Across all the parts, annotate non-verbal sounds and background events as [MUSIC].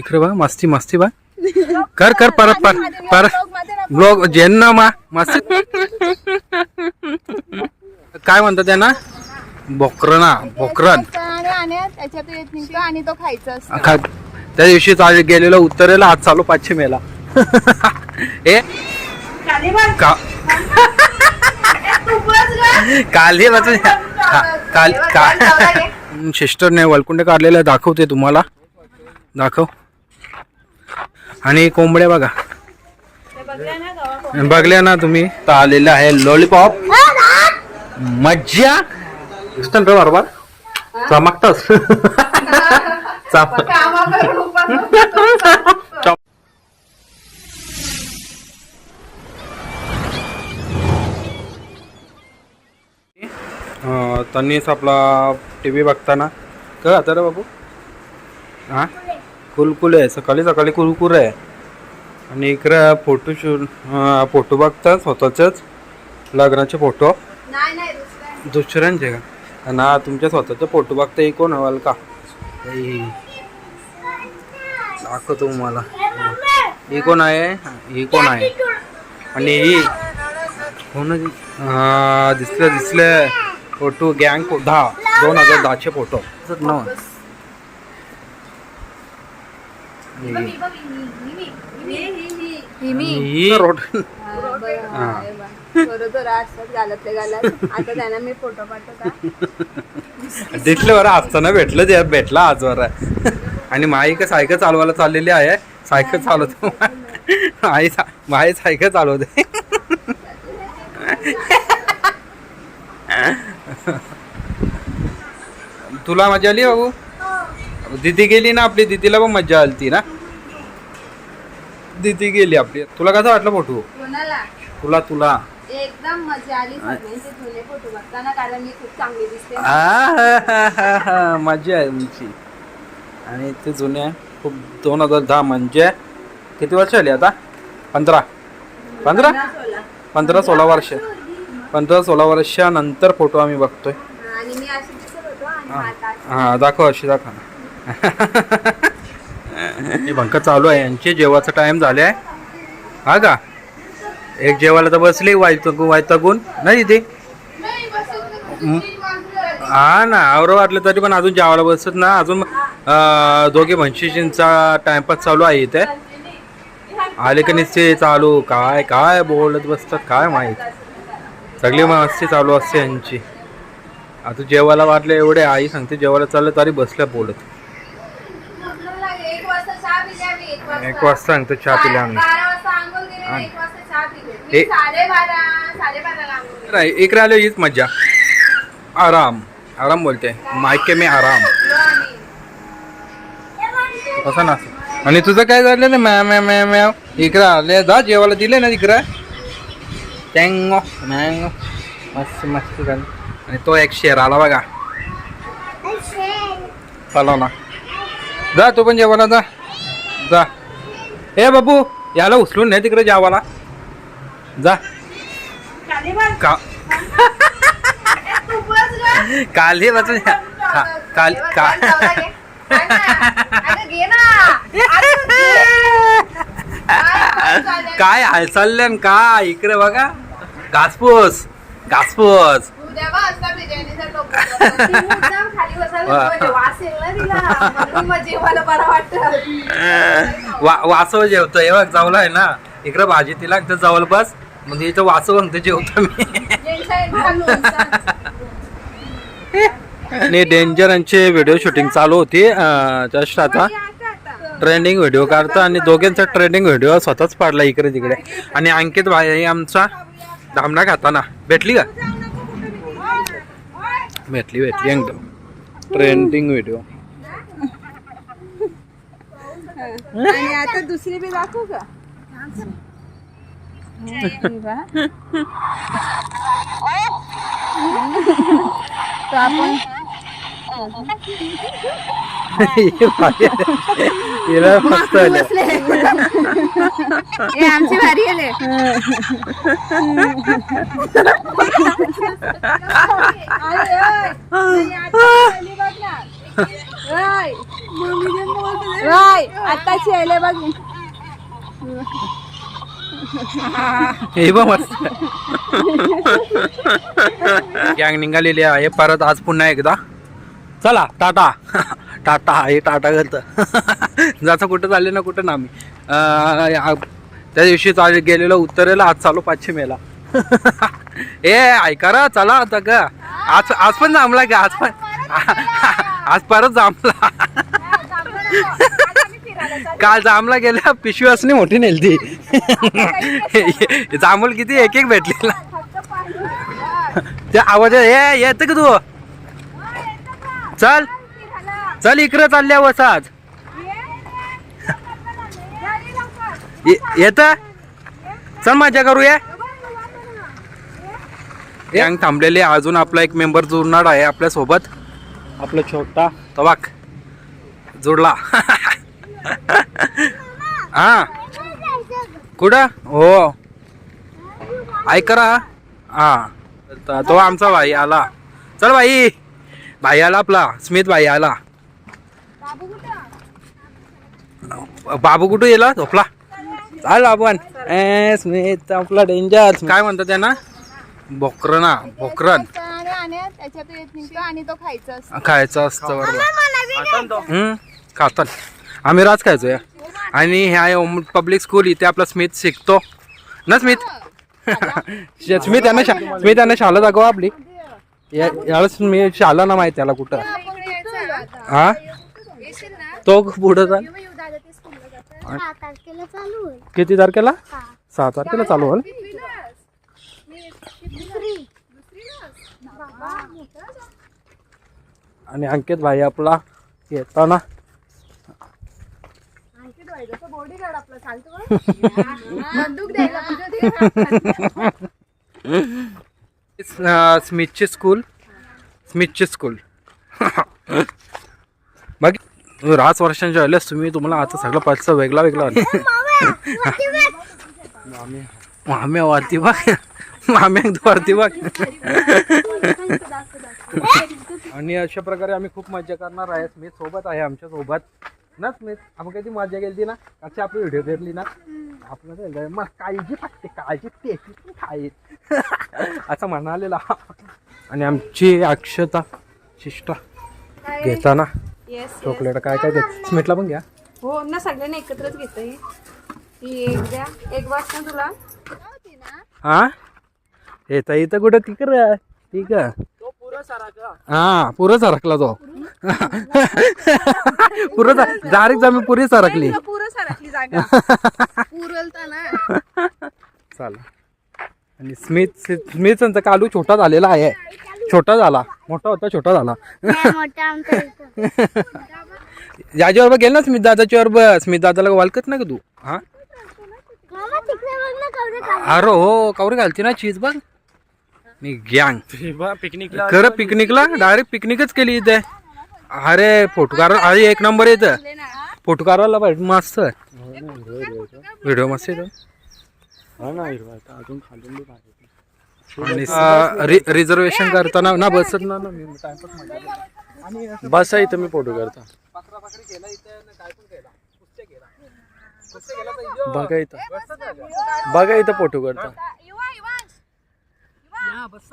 इकडे बा मस्ती मस्ती बा। कर कर परत पर परत ब्लॉग ज्यांना मा मस्ती। काय म्हणतात त्यांना? आणि तो खायचा असतो खा त्या दिवशी गेलेलो उत्तरेला आज चालू पाचशे मेला ए? का? काल काल काल सिस्टरने वलकुंडे काढलेले दाखवते तुम्हाला. दाखव. आणि कोंबड्या बघा. बघल्या ना तुम्ही? तर आलेलं आहे लॉलीपॉप मज्जा. दिसतं ना रे बरोबर. चमकतस. त्यांनीच आपला टी व्ही बघताना. कळ आता रे बाबू? हां? कुलकुल आहे. सकाळी सकाळी कुरकुर आहे. आणि इकडं फोटो शूट फोटो बघतात स्वतःचेच? लग्नाचे फोटो? नाही नाही दुसरा दुसऱ्यांचे का? ना तुमच्या स्वतःचे फोटो बघता हे कोण हवाल का? हे. दाखवतो तुम्हाला. ही कोण आहे? ही कोण आहे? आणि ही? कोण? हा दिसले दिसले. फोटो गँग दहा. दोन हजार दहाचे फोटो. असंच ना ही. ही मी ही रोड. बरं, बघ. बरोबर असतात गालातले गालात. आता त्यांना मी फोटो पाठवता दिसलं बरं असताना भेटलं ते भेटला आज बरं. आणि माई का सायकल चालवायला चाललेली आहे. सायकल चालवतो. आई माई सायकल चालवते. तुला मजा आली बाबू? दिदी गेली ना आपली दिदीला पण मजा आली ना. दिदी गेली आपली. तुला कसं वाटलं फोटो? कोणाला? तुला तुला. एकदम मजा आली सगळ्यांचे जुने फोटो बघताना कारण मी खूप चांगली दिसते. आहाहाहा, मजा आहे तुमची आणि ते जुने खूप दोन हजार दहा म्हणजे किती वर्ष आली आता? पंधरा. पंधरा? पंधरा सोळा. वर्ष. पंधरा सोळा वर्षानंतर फोटो आम्ही बघतोय. आणि मी अशी दिसत होतो आणि आता हा दाखव अशी दाखव. हे भंक चालू आहे. यांचे जेवायचा टाइम झाले आहे हा का? एक जेवायला तर बसली वायतगून वायतगून नाही तिथे हा ना आवरं वाटलं तरी पण अजून जेवायला बसत ना. अजून दोघे म्हशींचा टाइमपास चालू आहे इथे. आले का निश्चय चालू? काय काय बोलत बसतात काय माहीत? सगळी मस्ती चालू असते यांची. आता जेवायला वाटलं एवढे आई सांगते जेवायला चाललं तरी बसल्या बोलत एक वाजता चहा पिली आम्ही एक वाजता एक वाजता सांगतो चहा पिल्या आम्ही बारा वाजता आंघोळ केली आणि एक वाजता चहा पिली. मी हे- साडेबारा साडेबाराला आंघोळ केली. नाही इकडे आलो हीच मज्जा. आराम. आराम बोलते. मायके में आराम. कसं ना. आणि तुझं काय झालं ना मॅ मॅ मॅ मॅ इकडं आले. जा जेवायला दिले ना तिकडं. Tango mango. मस्त मस्त झालं. आणि तो एक शेर आला बघा. चला ना. जा तू पण जेवायला जा. जा. ए बाबू याला उचलून नाही तिकडे जेवायला जा. का [LAUGHS] काल हे वाचून का- काल का. काय न. काय इकडे बघा. घासपूस घासपूस. [LAUGHS] वासव जेवतो हे बघ जावला आहे ना. इकडे भाजी तिला एकदा जवळ बस. म्हणजे इथं वासव म्हणतो जेवतो मी. आणि डेंजर यांचे व्हिडिओ शूटिंग चालू होती. जस्ट आता ट्रेंडिंग व्हिडिओ काढता आणि दोघांचा ट्रेंडिंग व्हिडिओ स्वतःच पाडला इकडे तिकडे. आणि अंकित भाई आमचा. धामणा खाताना. भेटली का? भेटली. भेटली एकदम ट्रेंडिंग व्हिडिओ आणि आता दुसरी बी दाखवू का तो आपण हिला मस्त आल्या हे आमची भारी आले आता आताची आले बघ. हे बघ गँग निघालेली आहे. परत आज पुन्हा एकदा. चला टाटा. टाटा हे टाटा घालतं जसं कुठं चालले ना कुठं ना आम्ही. त्या दिवशी चाल गेलेलो उत्तरेला आज चालू पाचशे मेला ए ऐका चला आता ग. आज आज पण थांबला का आज पण. आज परत जांभला काल जांभला गेल्या पिशवी असणे मोठी नेलती. जांभूल किती एक एक भेटलेला. ते आवाज ये येत का तू? चल. चल इकडे चालल्या वसाज येत? चल मजा करूया गँग थांबलेले अजून आपला एक मेंबर जुळणार आहे आपल्यासोबत आपला छोटा तवाक जुडला. [LAUGHS] हा. कुठं? हो. ऐक रा हा. त- आमचा भाई आला. चल भाई भाई आला आपला. स्मित भाई आला. बाबू कुठं गेला? झोपला. चाल आपण ए स्मित आपला डेंजर काय म्हणतात त्यांना? बोकरन ना बोकरन. आणि आणि त्याच्यात येत निघतो आणि तो खायचा असतो खायचं असतं बरोबर हम्म खातात आम्ही राज खायचोय आणि ह्या पब्लिक स्कूल इथे आपला स्मित शिकतो ना स्मित स्मित यांना शा- स्मित यांना शाळा दाखवा आपली या- यावेळेस मी शाळा ना माहिती त्याला कुठं हा तो पुढं जा सहा तारखेला चालू होईल किती तारखेला सहा तारखेला चालू होईल आणि अंकित भाई आपला येताना. स्मिथची स्कूल स्मिथची स्कूल बाकी राच वर्षांच्या वेळेस तुम्ही तुम्हाला आता सगळं पैसा वेगळा वेगळा [LAUGHS] माम्या वरती बघ. माम्या वरती बघ. [LAUGHS] [LAUGHS] [LAUGHS] आणि अशा प्रकारे आम्ही खूप मजा करणार आहे स्मिथ सोबत आहे आमच्यासोबत. ना स्मिथ आपण कधी मजा केली ना? कशी आपली व्हिडिओ केली ना? आपलं मग काळजी फक्त काळजी ते खाईत [LAUGHS] असं म्हणालेला आणि आमची अक्षता शिष्टा घेताना येस चॉकलेट काय काय देत? स्मिथला पण घ्या. हो ना सगळ्यांनी एकत्रच घेतोय ही एक द्या. एक वाजता तुला? हा? येता इथं कुठं तिकडं ठीक आहे. हा पुरं सरकला तो. पुरं डायरेक्ट आम्ही पुरी सरकली पुरं सरकली जागा. पुरलता ना. चला. आणि स्मिथ स्मिथचा कालू छोटा झालेला आहे. छोटा झाला. मोठा होता छोटा झाला. नाही मोठा आमचा इथं. याच्यावर गेल ना स्मित दादाच्यावर बघ. स्मित दादाला वालकत ना का तू. हा? अरे हो कवरे घालते ना चीज बघ. मी गँग पिकनिकला खरं पिकनिकला डायरेक्ट पिकनिकच केली इथे. अरे फोटोकार अरे एक नंबर येतं फोटोकाराला पाहिजे मस्त व्हिडिओ मस्त येतो हा रिझर्वेशन करताना ना बसत ना ना मी टाइमपास मजा बसा इथं मी फोटो करता. बघा इथं. बघा इथं फोटो करता. बस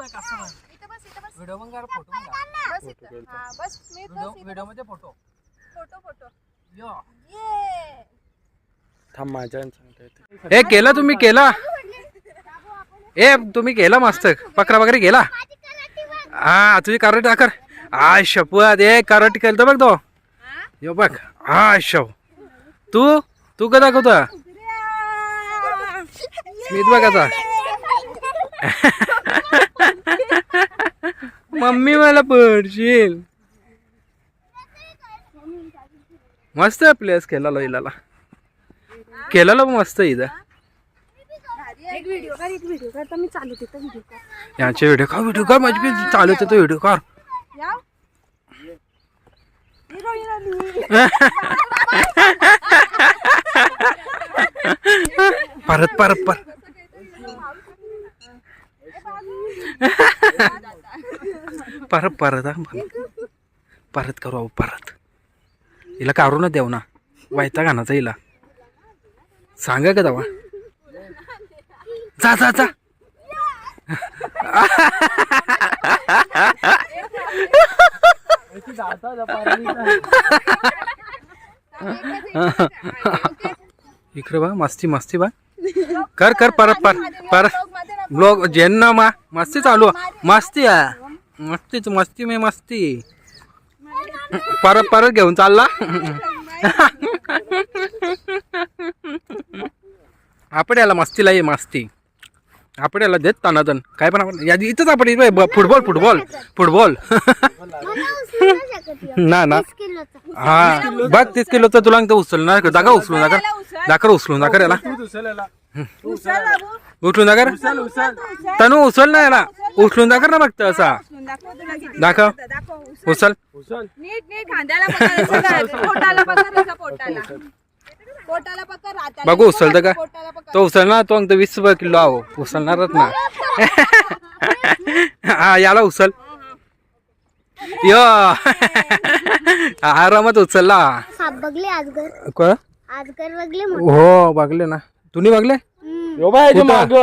इथं हा बस स्मित बस इथं. व्हिडिओमध्ये फोटो. Photo photo. यो. ये थांब माझ्या आणि सांगता येते. हे केला तुम्ही केला? ए तुम्ही केला मस्त. पकरा वगैरे गेला हा तुझी कराटे टाकर आ शपथ ए कराटे केलं बघ तो. यो बघ. हा शव तू? तू का दाखवता? मीच बघ आता. [LAUGHS] मम्मी मला पडशील. मस्त प्लेस केला इलाला. केलेला पण मस्त इथं. यांचे व्हिडिओ का व्हिडिओ कर. माझी चालू होते तो व्हिडिओ कर परत परत परत. [LAUGHS] परत परत हा, परत. करू अहो, परत. हिला काढूनच देऊ ना. वायता घाणाचा हिला. सांगा का दवा जा जा जा. इकडे बा मस्ती मस्ती बा कर कर परत पर परत. ब्लॉग ज्यांना मा. मस्ती चालू. मस्ती आहे. मस्तीच मस्ती मे मस्ती. परत परत घेऊन चालला? आपण याला मस्तीला ये मस्ती. आपण याला देत तानातन काय पण आपण या इथंच आपण फुटबॉल फुटबॉल. फुटबॉल. उचलू. [LAUGHS] ना ना. हा. बघ तीस किलोचं तुला तर उचलणार दाखव उचलून दाखर दाखर उचलून दाखर याला. उचलून दाखर तनू उचल ना याला. उचलून दाखर ना फक्त असा. दाखव. उचल. नीट [LAUGHS] पोटाला पकड बघू उचलतं का? पोटाला पकड. तो उचलणार तो अंक वीस रुपये किलो आहो. उचलणारच ना. [LAUGHS] हा याला उचल. यो. [LAUGHS] आरामात उचलला. साप बघले आजगर. क- आजगर बघले हो बघले ना. तुम्ही बघले. यो बाय? माग.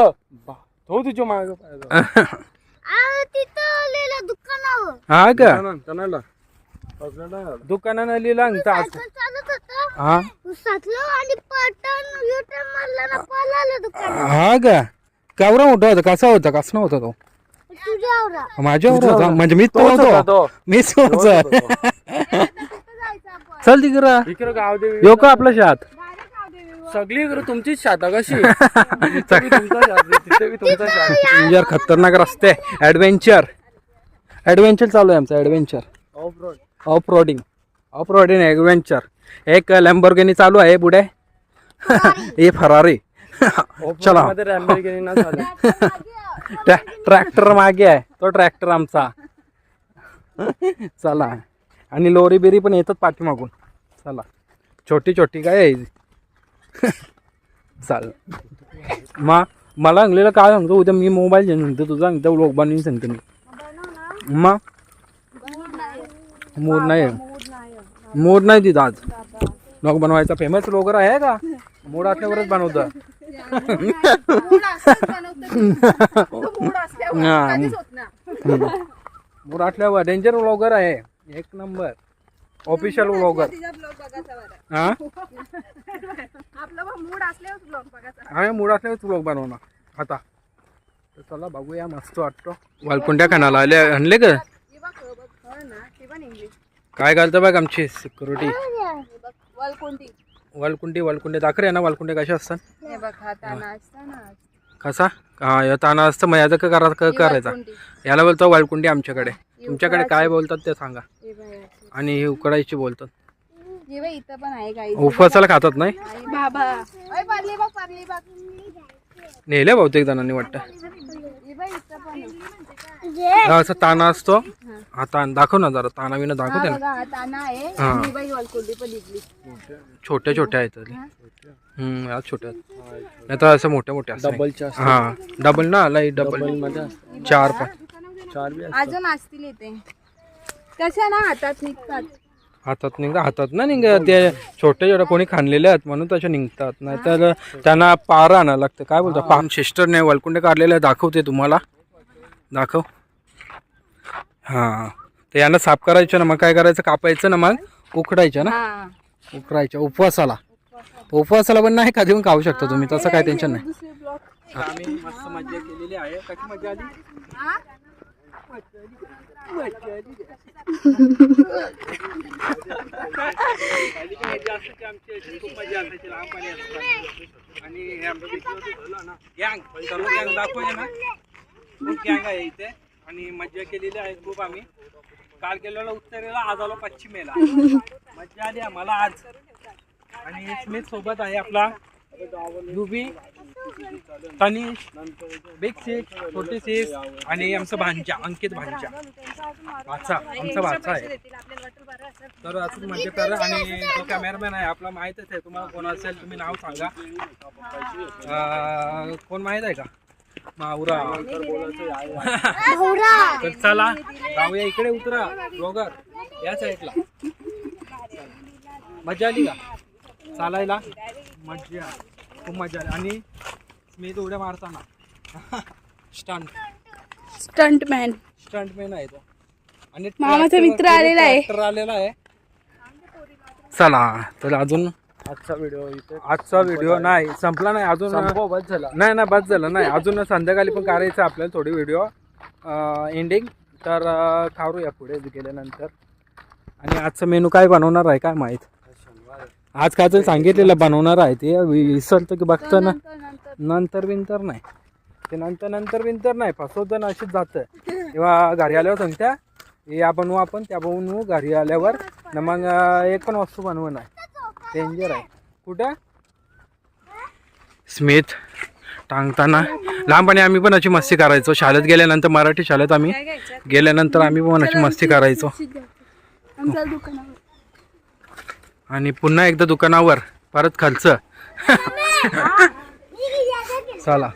तो तुझ्या माग. आ, तिथं दुकानावर. हा का? दुकानानं लिहिला अंक आज सायकल चालत होतं. हा? हा का केवढा मोठा होता कसा होता? कसा होता तो? माझ्यावर होता. म्हणजे मीच तो होता. मीच होतो चल तिकडं. इकडे गाव देवी यो का आपलं शात सगळी तुमचीच शाता कशी [LAUGHS] तुमचा. यार खतरनाक रस्ते ऍडव्हेंचर ऍडव्हेंचर चालू आहे आमचं adventure. Off roading off roading adventure एक लॅम्बोर्गिनी चालू आहे पुढे. हे फरारी चला. ट्रॅक्टर मागे आहे. तो ट्रॅक्टर आमचा. चला. आणि लोरी बिरी पण येतात पाठीमागून. चला. छोटी छोटी काय आहे? चाल. मा मला अंगलेला काय सांगतो? उद्या मी मोबाईल घेऊन सांगतो तुझा सांगतो लोक बनवून सांगतो मी. मग मूड नाही मूड नाही तिथं आज. ब्लॉग बनवायचा फेमस लोगर आहे का? मूड [LAUGHS] असल्यावरच बनवतं. मूड असल्यावर डेंजर ब्लॉगर आहे. एक नंबर. ऑफिशियल बरं हा? मूड असल्यावर ब्लॉग बनवणार. आता. चला बघूया मस्त वाटतो. वालकुंड्या खानाला आले आणले का ही बघ हो बघ हो ना ती पण इंग्लिश काय घालतं बघ आमची सिक्युरिटी हे बघ वल कोणती वालकुंडी. वालकुंडे दाखरे ना वालकुंडे कशा असतात. हे बघ हा ताना असता ना. कसा? हा या ताना असतं मग याचं का करा क- करायचा. याला बोलतो वालकुंडी आमच्याकडे. तुमच्याकडे काय बोलतात ते सांगा. हे बघ याची. आणि ही उकडायची बोलतात. हे बघ इथं पण आहे काही उपवासाला खातात नाही? बाबा. अय पारली बघ पारली बघ. नेले बहुतेक जणांनी वाटतं. हे बघ इथं पण आहे. हा, असं ताना असतो. हा. ताण दाखव ना जरा. ताना विना दाखव हा ते ना बघा ताना आहे. हा. आणि बघ वलकोंडी पण निघली छोट्या छोट्या आहेत तरी हम्म या छोट्या नाही तर असं मोठ्या मोठ्या नाही. डबलच्या असतात. हा डबल ना लाई डबलमध्ये असतात. चार पाच चार बी असतात. अजून असतील इथे कशा ना हातात निघतात. हातात निघा हातात ना निघ ते छोटे छोटे कोणी खाणलेले आहेत म्हणून तसे निघतात. नाहीतर त्यांना पारा आणायला लागतं. काय बोलतात पाम सिस्टरने वलकुंडे काढलेले आहे, दाखवते तुम्हाला. दाखव. हां. ते यांना साफ करायचं ना मग काय करायचं? कापायचं ना मग? उकडायचं ना? हा. उकडायच्या उपवासाला. उपवासाला पण नाही कधी पण खाऊ शकता तुम्ही. तसं काय टेन्शन नाही. दुसरे ब्लॉग आम्ही मस्त मजा केलेली आहे. कशी मजा आली? आणि हे आमचं picture होतं झालं ना गँग सर्व गँग दाखवूया ना. खूप गँग आहे इथे आणि मज्जा केलेली आहे खूप आम्ही. काल गेलेलो उत्तरेला आज आलो पश्चिमेला. मज्जा आली आम्हाला आज. आणि स्मित सोबत आहे आपला युबी तनिष बिग सिक्स छोटी सिक्स आणि आमचं भांजा अंकित भांजा. भाचा आमचा भाचा आहे. तर असंच म्हणजे करा आणि जो कॅमेरामॅन आहे आपला माहीतच आहे. तुम्हाला कोण असेल तुम्ही नाव सांगा. कोण माहीत आहे का? मावरा. तर चला जाऊया इकडे उतरा. ब्लॉगर या साईडला. मजा आली का? चालायला? मजा खूप मजा आली. आणि मी तो उड्या मारताना. स्टंट. स्टंटमॅन. स्टंटमॅन आहे तो. आणि मामाचा मित्र आलेला आहे. आलेला आहे. चला तर अजून आजचा व्हिडिओ इथे आजचा व्हिडिओ नाही संपला नाही अजून संपव बस झाला. नाही ना बस झालं नाही. अजून संध्याकाळी पण करायचं आपल्याला थोडी व्हिडिओ. एंडिंग तर अं, पुढे गेल्यानंतर. आणि आजचं मेनू काय बनवणार आहे काय माहीत? आज काय तरी सांगितलेलं बनवणार आहे ते. विसरतं की बघतं ना. नंतर विंतर नाही. ते नंतर नंतर विंतर नाही. फसवतं ना अशीच जातं. किंवा घरी आल्यावर सांगत्या हे या बनवू आपण त्या बनवू घरी आल्यावर. न मग अं, एक पण वस्तू बनवू नाही. डेंजर आहे. कुठं? स्मिथ टांगताना. लहानपणी आम्ही पण अशी मस्ती करायचो. शाळेत गेल्यानंतर मराठी शाळेत आम्ही गेल्यानंतर आम्ही पण अशी मस्ती करायचो. आमच्या दुकानावर. आणि पुन्हा एकदा दुकानावर. परत खालचं. चला.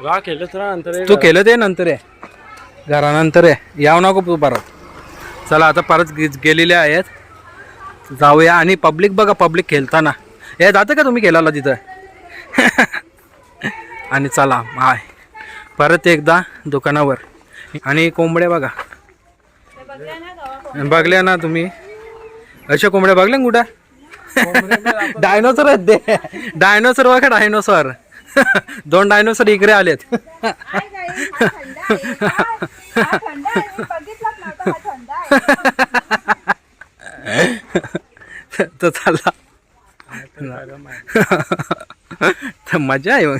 वा केलं तर नंतर तू केलं ते नंतर आहे घरानंतर आहे याव नको तू परत. चला आता परत गे- गेलेले आहेत. जाऊया आणि पब्लिक बघा पब्लिक खेळताना हे जातं का तुम्ही खेळायला तिथं आणि चला माय परत एकदा दुकानावर आणि कोंबड्या बघा बघल्या ना तुम्ही अशा कोंबड्या बघल्या ना कुठं डायनोसर आहेत ते डायनोसर बघा डायनोसर दोन डायनोसर इकडे आलेत [LAUGHS] तो चालला [LAUGHS] तर मजा आहे मग.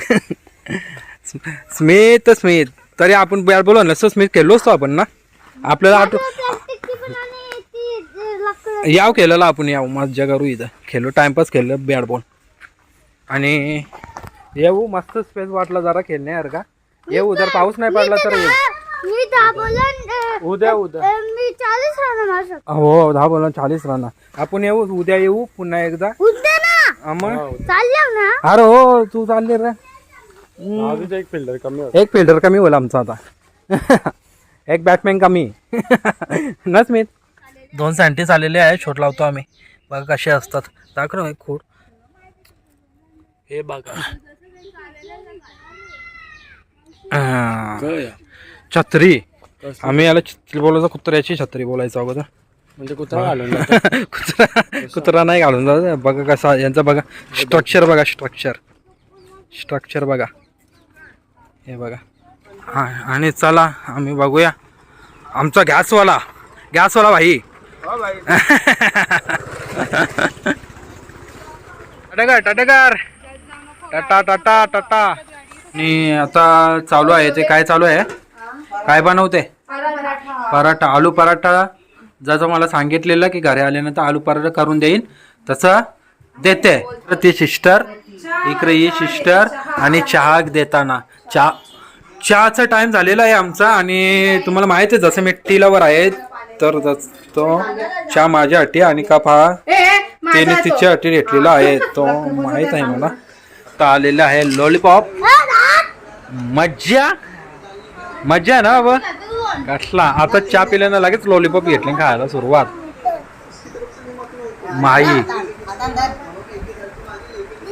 [LAUGHS] स्मित स्मित. तरी आपण बॅट बोलू नसतो स्मित खेळलो असतो आपण ना. आपल्याला आठव याव केलेला आपण याव. मज्जा करू इथं. खेळलो टाइमपास खेळलं बॅट बॉल. आणि येऊ मस्त स्पेस वाटला जरा खेळण्यासारखा. येऊ जर पाऊस नाही पडला तर येऊ मी दाबोलन उद्या उद्या. मी चाळीस राहणार हो दहा बोला चाळीस राहणार. आपण येऊ उद्या येऊ पुन्हा एकदा. उद्या ना? हा मग? चालल्या ना? अरे हो तू चालले रे. एक फिल्डर कमी एक फिल्डर कमी होईल आमचा आता. [LAUGHS] एक बॅटमॅन कमी. [LAUGHS] ना स्मित दोन सँटीस आलेले आहे शोट लावतो आम्ही. बघा कसे असतात. दाखव एक खूड हे बघा. हा. काय छत्री? आम्ही याला छत्री बोलायचं कुत्र्याची छत्री बोलायचं अगोदर. म्हणजे कुत्रा घालून. [LAUGHS] कुत्रा कुत्रा नाही घालून जात. बघा कसा यांचा बघा. स्ट्रक्चर बघा स्ट्रक्चर स्ट्रक्चर बघा. हे बघा. हा आणि चला आम्ही बघूया. आमचा गॅसवाला. गॅसवाला भाई. [LAUGHS] टाटाकर टाटाकर. टाटा टाटा टाटा. आणि आता चालू आहे ते काय चालू आहे? काय बनवते? पराठा. आलू पराठा. जसं मला सांगितलेलं की घरी आल्यानंतर आलू पराठा करून देईन तसं देते. ती सिस्टर इकडे ही सिस्टर आणि चहा देताना. चहा चहाचा टाइम झालेला आहे आमचा आणि तुम्हाला माहीत आहे जसं मी टीलावर आहे तर जस- तो चहा माझ्या अटी आणि कप हा त्याने तिच्या अटी घेतलेला आहे. तो माहीत आहे मला. तर आलेला आहे लॉलीपॉप मज्जा. मज्जा आहे ना बाबा? कसला? आता चहा पिल्यानं लगेच लॉलीपॉप घेतले खायला सुरुवात. माई.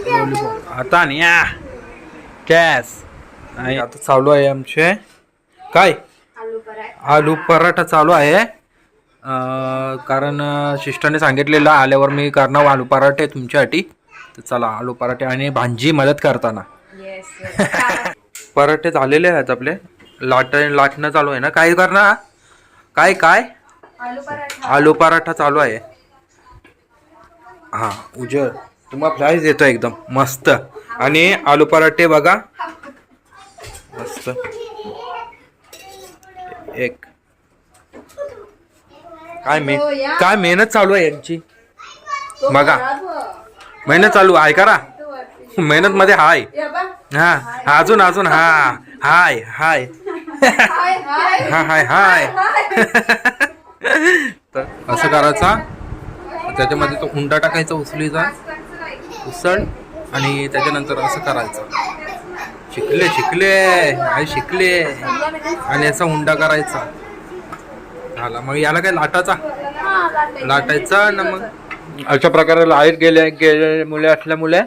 लॉलीपॉप आता नाही कॅस आणि आता चालू आहे आमचे. काय? आलू पराठा चालू आहे. कारण शिष्टाने सांगितलेलं आल्यावर मी करणार आलू पराठे तुमच्यासाठी. तर चला आलू पराठे आणि भांजी मदत करताना. [LAUGHS] पराठे झालेले आहेत आपले. लाट लाटणं चालू आहे ना? काय करणार? काय काय? आलू पराठा. चालू आहे. हा उजळ. तुम्हाला फ्राईज देतो एकदम. मस्त. आणि आलू पराठे बघा. मस्त. एक. काय मे काय मेहनत चालू आहे यांची? बघा. मेहनत चालू आहे करा. मेहनत मध्ये हाय. हा अजून अजून. हा हाय हाय. हा हाय हाय. [LAUGHS] तर असं करायचा. त्याच्यामध्ये तो हुंडा टाकायचा उचलीचा उसळ आणि त्याच्यानंतर असं करायचं. शिकले शिकले. आई शिकले. आणि याचा हुंडा करायचा. झाला. मग याला काय लाटाचा लाटायचा ना मग अशा प्रकारे लाइट गेल्या गेल्यामुळे असल्यामुळे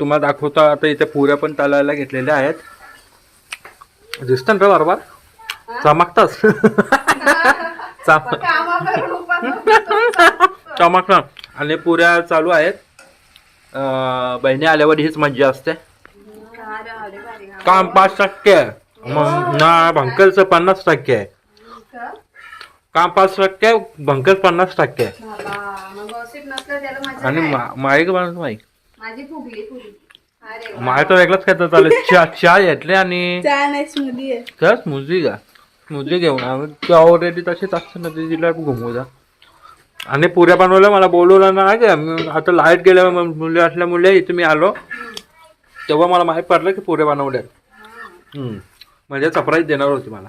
तुम्हाला दाखवता. आता इथे पुऱ्या पण तलायला घेतलेल्या आहेत. दिसतात ना बरोबर? चमकताच. चम- चमकतात आणि पुऱ्या चालू आहेत. बहिणी आल्यावर हीच मज्जा असते. काम पाच टक्के. मग ना भंकरचं पन्नास टक्के. आहे काम पाच टक्के भंकर पन्नास टक्के. आहे आणि माईक माईक. माझी फुगली फुगली. माय तर वेगळंच काय चालू आहे. चहा चहा घेतले आणि चहा नाही स्मूदी आहे. का घेऊन आम्ही ऑलरेडी तशीच असते ना ती तिला घुमवू जा आणि पुऱ्या बनवल्या मला बोलवलं ना मी आता लाइट गेल्या मुले असल्यामुळे इथे मी आलो. तेव्हा मला माहीत पडलं की पुऱ्या बनवल्या. म्हणजे सरप्राईज देणार होती मला.